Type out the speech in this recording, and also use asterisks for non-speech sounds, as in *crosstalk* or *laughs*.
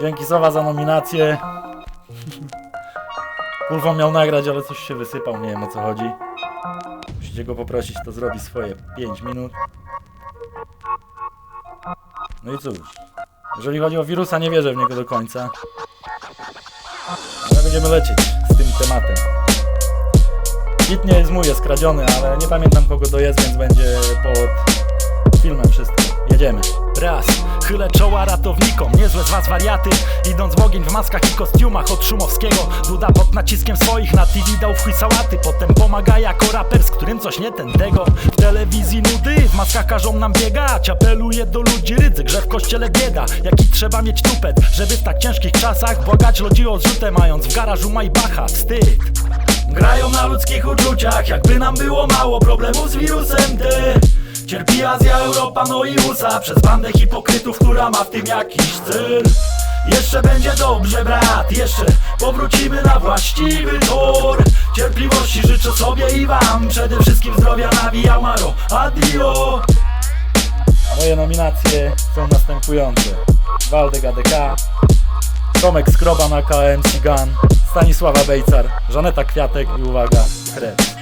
Dzięki Sowa za nominację. *laughs* Kulwą miał nagrać, ale coś się wysypał, nie wiem o co chodzi. Musicie go poprosić, to zrobi swoje 5 minut. No i cóż. Jeżeli chodzi o wirusa, nie wierzę w niego do końca. Ale będziemy lecieć z tym tematem. Hit nie jest mój, jest kradziony, ale nie pamiętam kogo to jest, więc będzie wszystko. Jedziemy. Raz, chylę czoła ratownikom, niezłe z was wariaty. Idąc w ogień w maskach i kostiumach od Szumowskiego. Duda pod naciskiem swoich na TV dał w chuj sałaty. Potem pomaga jako raper, z którym coś nie ten tego. W telewizji nudy, w maskach każą nam biegać. Apeluje do ludzi rydzyk, że w kościele bieda. Jaki trzeba mieć tupet, żeby w tak ciężkich czasach Błagać ludzi o zrzutę, mając w garażu Majbacha Wstyd. Grają na ludzkich uczuciach, jakby nam było mało. Problemów z wirusem D Cierpi Azja, Europa, no i USA. Przez bandę hipokrytów, która ma w tym jakiś cel. Jeszcze będzie dobrze, brat, jeszcze powrócimy na właściwy tor. Cierpliwości życzę sobie i wam. Przede wszystkim zdrowia nawijał Maro Adio. Moje nominacje są następujące. Waldek ADK, Tomek Skroba na KMC Gun, Stanisława Bejcar, Żaneta Kwiatek i uwaga, Kret.